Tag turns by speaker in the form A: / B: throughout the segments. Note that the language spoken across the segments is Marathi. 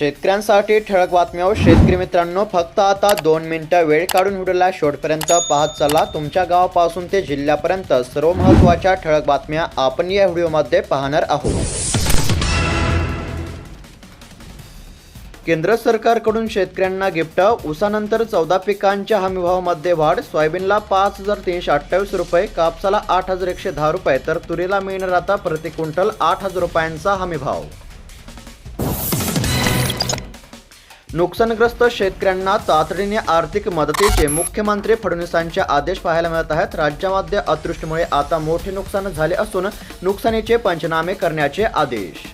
A: शेतकऱ्यांसाठी ठळक बातम्या हो. शेतकरी मित्रांनो फक्त आता दोन मिनिटं वेळ काढून व्हिडिओला शेवटपर्यंत पाहत चला. तुमच्या गावापासून ते जिल्ह्यापर्यंत सर्व महत्त्वाच्या ठळक बातम्या आपण या व्हिडिओमध्ये पाहणार आहोत. केंद्र सरकारकडून शेतकऱ्यांना गिफ्ट उसानंतर चौदा पिकांच्या हमीभावामध्ये वाढ सोयाबीनला पाच हजार तीनशे अठ्ठावीस रुपये कापसाला आठ हजार एकशे दहा रुपये तर तुरीला मिळणार आता प्रति क्विंटल आठ हजार रुपयांचा हमीभाव. नुकसानग्रस्त शेतकऱ्यांना तातडीने आर्थिक मदतीचे मुख्यमंत्री फडणवीसांचे आदेश पाहायला मिळत आहेत. राज्यामध्ये अतृष्टीमुळे आता मोठे नुकसान झाले असून नुकसानीचे पंचनामे करण्याचे आदेश.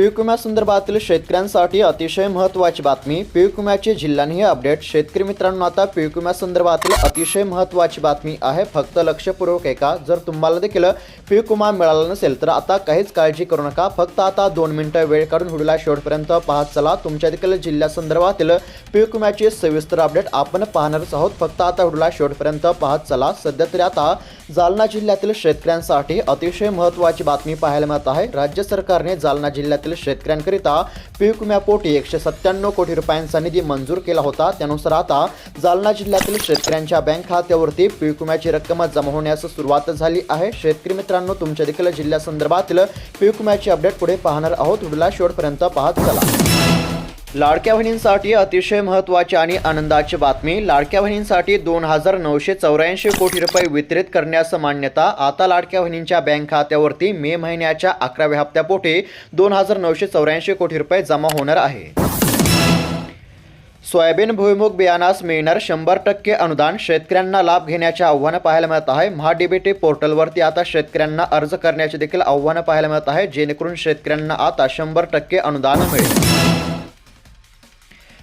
A: पीक विम्यासंदर्भातील शेतकऱ्यांसाठी अतिशय महत्त्वाची बातमी. पीक विम्याची जिल्ह्यानी अपडेट. शेतकरी मित्रांनो आता पीक विम्यासंदर्भातील अतिशय महत्त्वाची बातमी आहे. फक्त लक्षपूर्वक ऐका. जर तुम्हाला देखील पीक विमा मिळाला नसेल तर आता काहीच काळजी करू नका. फक्त आता दोन मिनिटं वेळ काढून व्हिडिओला शेवटपर्यंत पाहत चला. तुमच्या देखील जिल्ह्यासंदर्भातील पीक विम्याची सविस्तर अपडेट आपण पाहणारच आहोत. फक्त आता व्हिडिओला शेवटपर्यंत पाहत चला. सध्या तरी आता जालना जिल्ह्यातील शेतकऱ्यांसाठी अतिशय महत्त्वाची बातमी पाहायला मिळत आहे. राज्य सरकारने जालना जिल्ह्यातील शेतकऱ्यांकरिता पीक विम्यापोटी एकशे सत्त्याण्णव कोटी रुपयांचा निधी मंजूर केला होता. त्यानुसार आता जालना जिल्ह्यातील शेतकऱ्यांच्या बँक खात्यावरती पीक विम्याची रक्कम जमा होण्यास सुरुवात झाली आहे. शेतकरी मित्रांनो तुमच्या देखील जिल्ह्यासंदर्भातील पीक विम्याची अपडेट पुढे पाहणार आहोत. व्हिडिओला शेवटपर्यंत पाहत चला. लाडक्या बहिणींसाठी अतिशय महत्त्वाची आणि आनंदाची बातमी. लाडक्या बहिणींसाठी दोन हजार नऊशे चौऱ्याऐंशी कोटी रुपये वितरित करण्यास मान्यता. आता लाडक्या बहिणींच्या बँक खात्यावरती मे महिन्याच्या अकराव्या हप्त्यापोटी दोन हजार नऊशे चौऱ्याऐंशी कोटी रुपये जमा होणार आहे. सोयाबीन भुईमुग बियाणास मिळणार शंभर टक्के अनुदान. शेतकऱ्यांना लाभ घेण्याचे आव्हानं पाहायला मिळत आहे. महाडीबीटी पोर्टलवरती आता शेतकऱ्यांना अर्ज करण्याचे देखील आव्हानं पाहायला मिळत आहे. जेणेकरून शेतकऱ्यांना आता शंभर टक्के अनुदान मिळेल.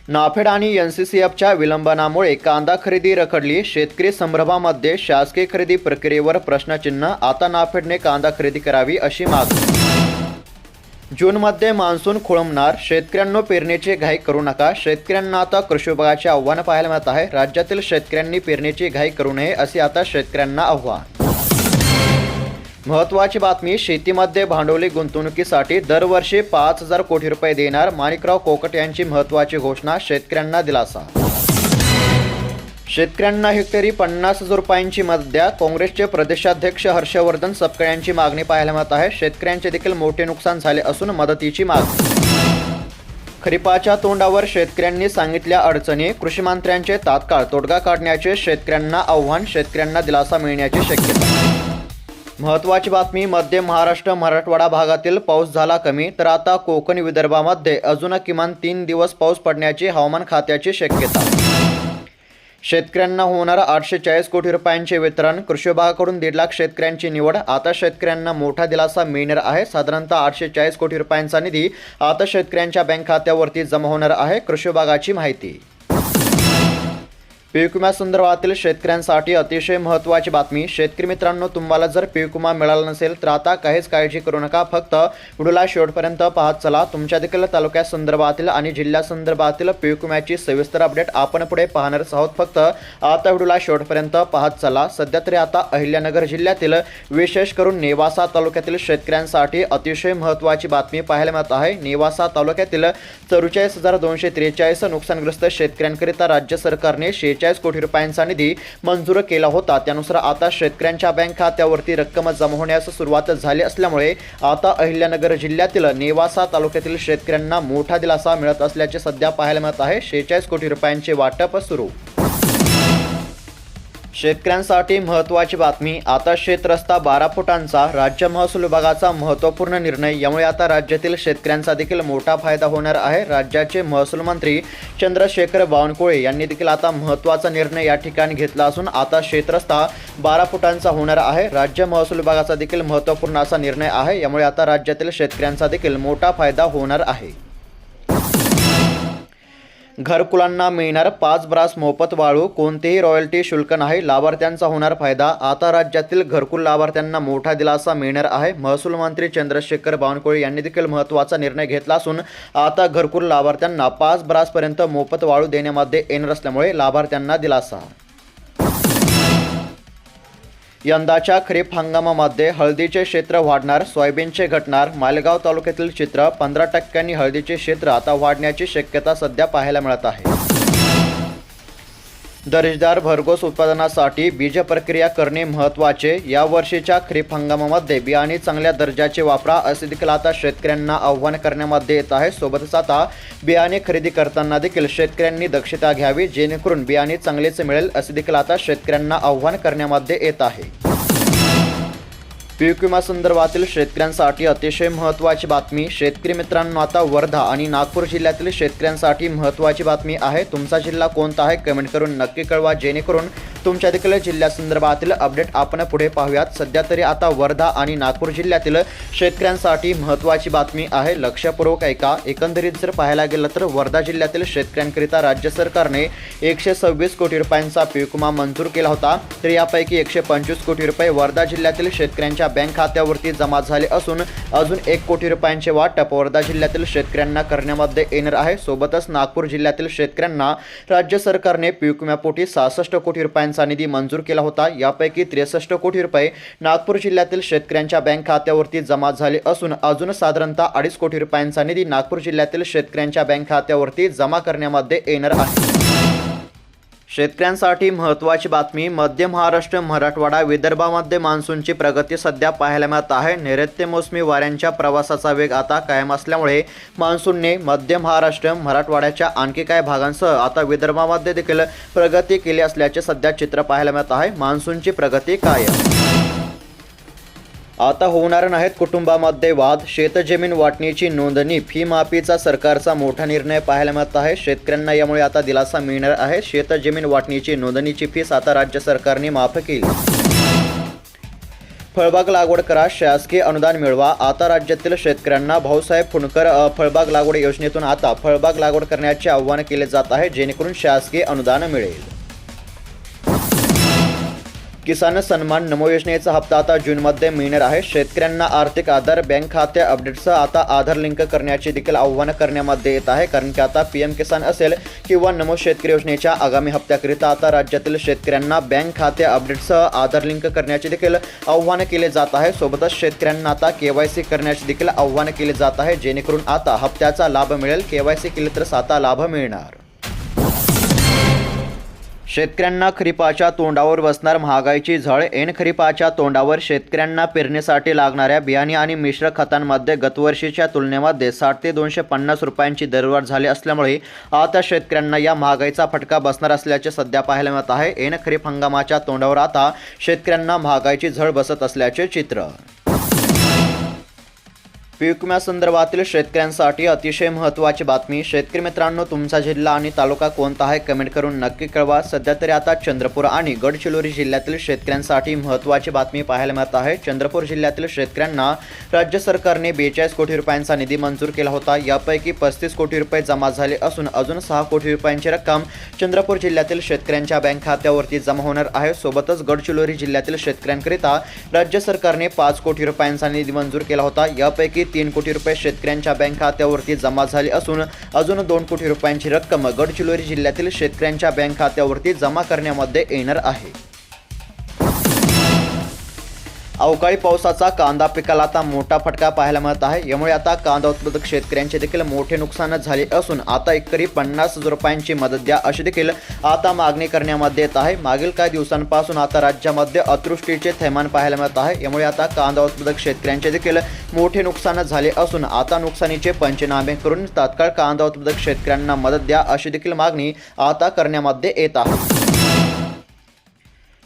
A: नाफेड आणि एन सी सी एफच्या विलंबनामुळे कांदा खरेदी रखडली. शेतकरी संभ्रमामध्ये शासकीय खरेदी प्रक्रियेवर प्रश्नचिन्ह आता नाफेडने कांदा खरेदी करावी अशी मागणी. जूनमध्ये मान्सून खोळंबणार. शेतकऱ्यांनो पेरणीची घाई करू नका. शेतकऱ्यांना आता कृषी विभागाचे आव्हान पाहायला मिळत आहे. राज्यातील शेतकऱ्यांनी पेरणीची घाई करू नये असे आता शेतकऱ्यांना आव्हान. महत्त्वाची बातमी शेतीमध्ये भांडवली गुंतवणुकीसाठी दरवर्षी पाच हजार कोटी रुपये देणार माणिकराव कोकट यांची महत्त्वाची घोषणा शेतकऱ्यांना दिलासा. शेतकऱ्यांना हेक्टरी पन्नास हजार रुपयांची मदत द्या. काँग्रेसचे प्रदेशाध्यक्ष हर्षवर्धन सपकाळ यांची मागणी पाहायला मिळत आहे. शेतकऱ्यांचे देखील मोठे नुकसान झाले असून मदतीची मागणी. खरीपाच्या तोंडावर शेतकऱ्यांनी सांगितल्या अडचणी कृषी मंत्र्यांचे तात्काळ तोडगा काढण्याचे शेतकऱ्यांना आव्हान शेतकऱ्यांना दिलासा मिळण्याची शक्यता. महत्त्वाची बातमी मध्य महाराष्ट्र मराठवाडा भागातील पाऊस झाला कमी तर आता कोकण विदर्भामध्ये अजून किमान तीन दिवस पाऊस पडण्याची हवामान खात्याची शक्यता. शेतकऱ्यांना होणार आठशे चाळीस कोटी रुपयांचे वितरण कृषी विभागाकडून दीड लाख शेतकऱ्यांची निवड आता शेतकऱ्यांना मोठा दिलासा मिळणार आहे साधारणतः आठशे चाळीस कोटी रुपयांचा निधी आता शेतकऱ्यांच्या बँक खात्यावरती जमा होणार आहे कृषी विभागाची माहिती. पीक विम्यासंदर्भातील शेतकऱ्यांसाठी अतिशय महत्त्वाची बातमी. शेतकरी मित्रांनो तुम्हाला जर पीक विमा मिळाला नसेल तर आता काहीच काळजी करू नका. फक्त व्हिडिओला शेवटपर्यंत पाहत चला. तुमच्या देखील तालुक्यासंदर्भातील आणि जिल्ह्यासंदर्भातील पीक विम्याची सविस्तर अपडेट आपण पुढे पाहणारच आहोत. फक्त आता व्हिडिओला शेवटपर्यंत पाहत चला. सध्या तरी आता अहिल्यानगर जिल्ह्यातील विशेष करून नेवासा तालुक्यातील शेतकऱ्यांसाठी अतिशय महत्त्वाची बातमी पाहायला मिळत आहे. नेवासा तालुक्यातील चौवेचाळीस हजार दोनशे त्रेचाळीस नुकसानग्रस्त शेतकऱ्यांकरिता राज्य सरकारने बेचाळीस कोटी रुपयांचा निधी मंजूर केला होता. त्यानुसार आता शेतकऱ्यांच्या बँक खात्यावरती रक्कम जमा होण्यास सुरुवात झाली असल्यामुळे आता अहिल्यानगर जिल्ह्यातील नेवासा तालुक्यातील शेतकऱ्यांना मोठा दिलासा मिळत असल्याचे सध्या पाहायला मिळत आहे. शेहेचाळीस कोटी रुपयांचे वाटप सुरू. शेतकऱ्यांसाठी महत्त्वाची बातमी. आता शेत रस्ता बारा फुटांचा राज्य महसूल विभागाचा महत्त्वपूर्ण निर्णय. यामुळे आता राज्यातील शेतकऱ्यांचा देखील मोठा फायदा होणार आहे. राज्याचे महसूल मंत्री चंद्रशेखर बावनकुळे यांनी देखील आता महत्त्वाचा निर्णय या ठिकाणी घेतला असून आता शेतरस्ता बारा फुटांचा होणार आहे. राज्य महसूल विभागाचा देखील महत्त्वपूर्ण असा निर्णय आहे. यामुळे आता राज्यातील शेतकऱ्यांचा देखील मोठा फायदा होणार आहे. घरकुलांना मिळणार पाच ब्रास मोफत वाळू कोणतेही रॉयल्टी शुल्क नाही. लाभार्थ्यांचा होणार फायदा. आता राज्यातील घरकुल लाभार्थ्यांना मोठा दिलासा मिळणार आहे. महसूल मंत्री चंद्रशेखर बावनकुळे यांनी देखील महत्त्वाचा निर्णय घेतला असून आता घरकुल लाभार्थ्यांना पाच ब्रासपर्यंत मोफत वाळू देण्यामध्ये येणार असल्यामुळे लाभार्थ्यांना दिलासा. यंदाच्या खरीप हंगामामध्ये हळदीचे क्षेत्र वाढणार सोयाबीनचे घटणार. मालेगाव तालुक्यातील चित्र पंधरा टक्क्यांनी हळदीचे क्षेत्र आता वाढण्याची शक्यता सध्या पाहायला मिळत आहे. दर्जेदार भरघोस उत्पादनासाठी बीज प्रक्रिया करणे महत्त्वाचे. या वर्षीच्या खरीप हंगामामध्ये बियाणे चांगल्या दर्जाचे वापरा असे देखील आता शेतकऱ्यांना आव्हान करण्यामध्ये येत आहे. सोबतच आता बियाणे खरेदी करताना देखील शेतकऱ्यांनी दक्षता घ्यावी जेणेकरून बियाणे चांगलेच मिळेल असे देखील आता शेतकऱ्यांना आव्हान करण्यामध्ये येत आहे. पीक विमा संदर्भातील शेतकऱ्यांसाठी अतिशय महत्त्वाची बातमी. शेतकरी मित्रांनो आता वर्धा आणि नागपूर जिल्ह्यातील शेतकऱ्यांसाठी महत्त्वाची बातमी आहे. तुमचा जिल्हा कोणता आहे? कमेंट करून नक्की कळवा जेणेकरून तुमच्या देखील जिल्ह्यासंदर्भातील अपडेट आपण पुढे पाहूयात. सध्या तरी आता वर्धा आणि नागपूर जिल्ह्यातील शेतकऱ्यांसाठी महत्त्वाची बातमी आहे. लक्षपूर्वक ऐका. एकंदरीत जर पाहायला गेलं तर वर्धा जिल्ह्यातील शेतकऱ्यांकरिता राज्य सरकारने एकशे सव्वीस कोटी रुपयांचा पीकमा मंजूर केला होता. तर यापैकी एकशे पंचवीस कोटी रुपये वर्धा जिल्ह्यातील शेतकऱ्यांच्या बँक खात्यावरती जमा झाले असून अजून एक कोटी रुपयांचे वाटप वर्धा जिल्ह्यातील शेतकऱ्यांना करण्यामध्ये येणार आहे. सोबतच नागपूर जिल्ह्यातील शेतकऱ्यांना राज्य सरकारने पीक विम्यापोटी सहासष्ट कोटी रुपयांचा निधी मंजूर केला होता. यापैकी त्रेसष्ट कोटी रुपये नागपूर जिल्ह्यातील शेतकऱ्यांच्या बँक खात्यावरती जमा झाले असून अजून साधारणतः अडीच कोटी रुपयांचा निधी नागपूर जिल्ह्यातील शेतकऱ्यांच्या बँक खात्यावरती जमा करण्यामध्ये येणार आहे. शेतकऱ्यांसाठी महत्त्वाची बातमी मध्य महाराष्ट्र मराठवाडा विदर्भामध्ये मान्सूनची प्रगती सध्या पाहायला मिळत आहे. नैऋत्य मोसमी वाऱ्यांच्या प्रवासाचा वेग आता कायम असल्यामुळे मान्सूनने मध्य महाराष्ट्र मराठवाड्याच्या आणखी काही भागांसह आता विदर्भामध्ये देखील प्रगती केली असल्याचे सध्या चित्र पाहायला मिळत आहे. मान्सूनची प्रगती कायम आता होणार नाहीत कुटुंबामध्ये वाद. शेतजमीन वाटणीची नोंदणी. फी माफीचा सरकारचा मोठा निर्णय पाहायला मिळत आहे. शेतकऱ्यांना यामुळे आता दिलासा मिळणार आहे. शेतजमीन वाटणीची नोंदणीची फीस आता राज्य सरकारने माफ केली. फळबाग लागवड करा. शासकीय अनुदान मिळवा. आता राज्यातील शेतकऱ्यांना भाऊसाहेब फुंडकर फळबाग लागवड योजनेतून आता फळबाग लागवड करण्याचे आव्हान केले जात आहे. जेणेकरून शासकीय अनुदान मिळेल. किसान सन्मान नमो योजनेचा हप्ता आता जूनमध्ये मिळणार आहे. शेतकऱ्यांना आर्थिक आधार बँक खाते अपडेटसह आता आधार लिंक करण्याचे देखील आव्हान करण्यामध्ये येत आहे. कारण की आता पी एम किसान असेल किंवा नमो शेतकरी योजनेच्या आगामी हप्त्याकरिता आता राज्यातील शेतकऱ्यांना बँक खाते अपडेटसह आधार लिंक करण्याचे देखील आव्हान केले जात आहे. सोबतच शेतकऱ्यांना आता के वाय सी करण्याचे देखील आव्हान केले जात आहे. जेणेकरून आता हप्त्याचा लाभ मिळेल. के वाय सी केले तर आता लाभ मिळणार. शेतकऱ्यांना खरीपाच्या तोंडावर बसणार महागाईची झळ ऐन खरीपाच्या तोंडावर शेतकऱ्यांना पेरणीसाठी लागणाऱ्या बियाणे आणि मिश्र खतांमध्ये गतवर्षीच्या तुलनेमध्ये साठ ते दोनशे पन्नास रुपयांची दरवाढ झाली असल्यामुळे आता शेतकऱ्यांना या महागाईचा फटका बसणार असल्याचे सध्या पाहायला मिळत आहे. ऐन खरीप हंगामाच्या तोंडावर आता शेतकऱ्यांना महागाईची झळ बसत असल्याचे चित्र. पीक विम्यासंदर्भातील शेतकऱ्यांसाठी अतिशय महत्त्वाची बातमी. शेतकरी मित्रांनो तुमचा जिल्हा आणि तालुका कोणता आहे कमेंट करून नक्की कळवा. सध्या तरी आता चंद्रपूर आणि गडचिरोली जिल्ह्यातील शेतकऱ्यांसाठी महत्त्वाची बातमी पाहायला मिळत आहे. चंद्रपूर जिल्ह्यातील शेतकऱ्यांना राज्य सरकारने बेचाळीस कोटी रुपयांचा निधी मंजूर केला होता. यापैकी पस्तीस कोटी रुपये जमा झाले असून अजून सहा कोटी रुपयांची रक्कम चंद्रपूर जिल्ह्यातील शेतकऱ्यांच्या बँक खात्यावरती जमा होणार आहे. सोबतच गडचिरोली जिल्ह्यातील शेतकऱ्यांकरिता राज्य सरकारने पाच कोटी रुपयांचा निधी मंजूर केला होता. यापैकी तीन कोटी रुपये शेतकऱ्यांच्या बँक खात्यावरती जमा झाले असून अजून दोन कोटी रुपयांची रक्कम गडचिरोली जिल्ह्यातील शेतकऱ्यांच्या बँक खात्यावरती जमा करण्यामध्ये येणार आहे. अवकाळी पावसाचा कांदा पिकाला आता मोठा फटका पाहायला मिळत आहे. यामुळे आता कांदा उत्पादक शेतकऱ्यांचे देखील मोठे नुकसान झाले असून आता एकरी पन्नास हजार रुपयांची मदत द्या अशी देखील आता मागणी करण्यामध्ये येत आहे. मागील काही दिवसांपासून आता राज्यामध्ये अतृष्टीचे थैमान पाहायला मिळत आहे. यामुळे आता कांदा उत्पादक शेतकऱ्यांचे देखील मोठे नुकसान झाले असून आता नुकसानीचे पंचनामे करून तात्काळ कांदा उत्पादक शेतकऱ्यांना मदत द्या अशी देखील मागणी आता करण्यामध्ये येत आहे.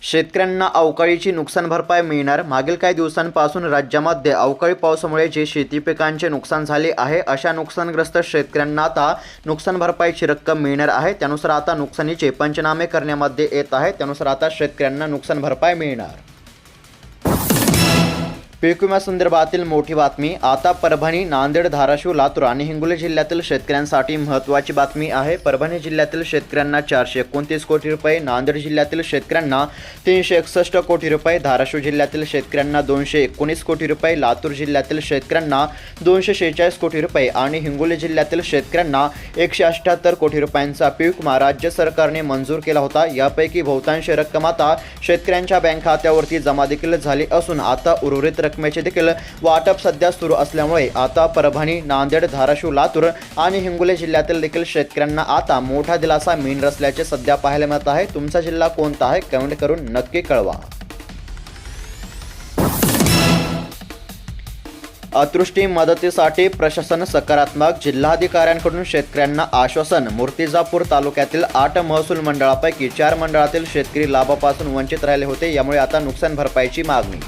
A: शेतकऱ्यांना अवकाळीची नुकसान भरपाई मिळणार. मागील काही दिवसांपासून राज्यामध्ये अवकाळी पावसामुळे जे शेती पिकांचे नुकसान झाले आहे अशा नुकसानग्रस्त शेतकऱ्यांना आता नुकसान भरपाईची रक्कम मिळणार आहे. त्यानुसार आता नुकसानीचे पंचनामे करण्यामध्ये येत आहे. त्यानुसार आता शेतकऱ्यांना नुकसान भरपाई मिळणार. पीक विम्यासंदर्भातील मोठी बातमी. आता परभणी नांदेड धाराशिव लातूर आणि हिंगोली जिल्ह्यातील शेतकऱ्यांसाठी महत्त्वाची बातमी आहे. परभणी जिल्ह्यातील शेतकऱ्यांना चारशे एकोणतीस कोटी रुपये नांदेड जिल्ह्यातील शेतकऱ्यांना तीनशे एकसष्ट कोटी रुपये धाराशिव जिल्ह्यातील शेतकऱ्यांना दोनशे एकोणीस कोटी रुपये लातूर जिल्ह्यातील शेतकऱ्यांना दोनशे शेहेचाळीस कोटी रुपये आणि हिंगोली जिल्ह्यातील शेतकऱ्यांना एकशे अठ्ठ्याहत्तर कोटी रुपयांचा पीक विमा राज्य सरकारने मंजूर केला होता. यापैकी बहुतांश रक्कम आता शेतकऱ्यांच्या बँक खात्यावरती जमा देखील झाली असून आता उर्वरित रकमेचे देखील वाटप सध्या सुरू असल्यामुळे आता परभणी नांदेड धाराशिव लातूर आणि हिंगोली जिल्ह्यातील देखील शेतकऱ्यांना आता मोठा दिलासा मिळणार असल्याचे सध्या पाहायला मिळत आहे. तुमचा जिल्हा कोणता आहे? कमेंट करून नक्की कळवा. अतृष्टी मदतीसाठी प्रशासन सकारात्मक. जिल्हाधिकाऱ्यांकडून शेतकऱ्यांना आश्वासन. मूर्तिजापूर तालुक्यातील आठ महसूल मंडळापैकी चार मंडळातील शेतकरी लाभापासून वंचित राहिले होते. यामुळे आता नुकसान भरपाईची मागणी.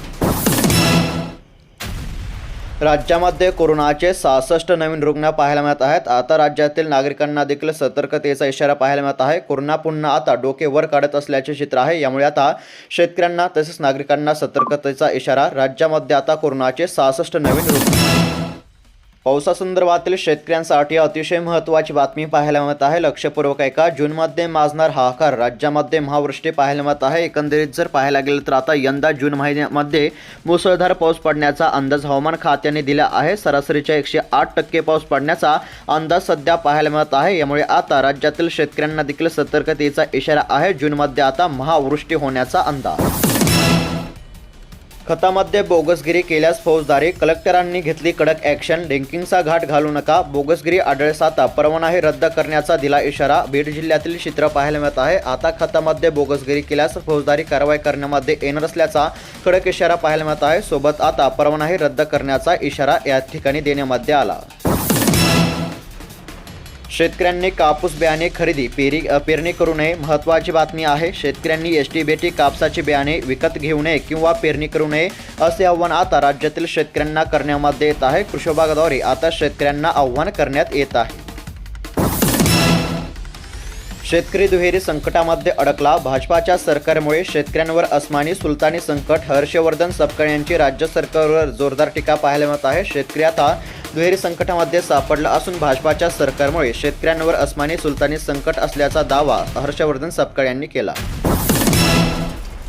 A: राज्यामध्ये कोरोनाचे सहासष्ट नवीन रुग्ण पाहायला मिळत आहेत. आता राज्यातील नागरिकांना देखील सतर्कतेचा इशारा पाहायला मिळत आहे. कोरोना पुन्हा आता डोके वर काढत असल्याचे चित्र आहे. यामुळे आता शेतकऱ्यांना तसेच नागरिकांना सतर्कतेचा इशारा राज्यामध्ये आता कोरोनाचे सहासष्ट नवीन रुग्ण पावसासंदर्भातील शेतकऱ्यांसाठी अतिशय महत्त्वाची बातमी पाहायला मिळत आहे. लक्षपूर्वक ऐका जूनमध्ये माजणार हाहाकार राज्यामध्ये महावृष्टी पाहायला मिळत आहे. एकंदरीत जर पाहायला गेलं तर आता यंदा जून महिन्यामध्ये मुसळधार पाऊस पडण्याचा अंदाज हवामान खात्याने दिला आहे. सरासरीच्या एकशे आठ टक्के पाऊस पडण्याचा अंदाज सध्या पाहायला मिळत आहे. यामुळे आता राज्यातील शेतकऱ्यांना देखील सतर्कतेचा इशारा आहे. जूनमध्ये आता महावृष्टी होण्याचा अंदाज खतामध्ये बोगसगिरी केल्यास फौजदारी. कलेक्टरांनी घेतली कडक ॲक्शन डेंकिंगचा घाट घालू नका. बोगसगिरी आढळसाता परवानाही रद्द करण्याचा दिला इशारा. बीड जिल्ह्यातील चित्र पाहायला मिळत आहे. आता खतामध्ये बोगसगिरी केल्यास फौजदारी कारवाई करण्यामध्ये येणार असल्याचा कडक इशारा पाहायला मिळत आहे. सोबत आता परवानाही रद्द करण्याचा इशारा या ठिकाणी देण्यामध्ये आला. शेतकऱ्यांनी कापूस बियाणे खरेदी पेरी पेरणी करू नये. महत्त्वाची बातमी आहे शेतकऱ्यांनी एस टी बेटी कापसाची बियाणे विकत घेऊ नये किंवा पेरणी करू नये असे आव्हान आता राज्यातील शेतकऱ्यांना करण्यामध्ये येत आहे. कृषी विभागाद्वारे आता शेतकऱ्यांना आव्हान करण्यात येत आहे. शेतकरी दुहेरी संकटामध्ये अडकला. भाजपाच्या सरकारमुळे शेतकऱ्यांवर अस्मानी सुलतानी संकट. हर्षवर्धन सपकाळ यांची राज्य सरकारवर जोरदार टीका पाहायला मिळत आहे. शेतकरी आता दुहेरी संकटामध्ये सापडला असून भाजपाच्या सरकारमुळे शेतकऱ्यांवर अस्मानी सुलतानी संकट असल्याचा दावा हर्षवर्धन सपकाळ यांनी केला.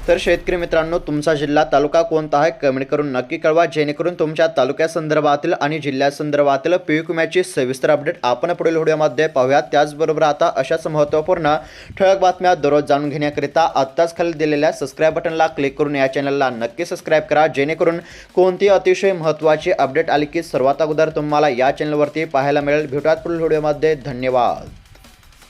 A: तर शेतकरी मित्रांनो तुमचा जिल्हा तालुका कोणता आहे कमेंट करून नक्की कळवा. जेणेकरून तुमच्या तालुक्यासंदर्भातील आणि जिल्ह्यासंदर्भातील पीक विम्याची सविस्तर अपडेट आपण पुढील व्हिडिओमध्ये पाहूया त्याचबरोबर आता अशाच महत्त्वपूर्ण ठळक बातम्या दररोज जाणून घेण्याकरिता आत्ताच खाली दिलेल्या सबस्क्राईब बटनला क्लिक करून या चॅनलला नक्की सबस्क्राईब करा. जेणेकरून कोणती अतिशय महत्त्वाची अपडेट आली की सर्वात अगोदर तुम्हाला या चॅनलवरती पाहायला मिळेल. भेटूयात पुढील व्हिडिओमध्ये. धन्यवाद.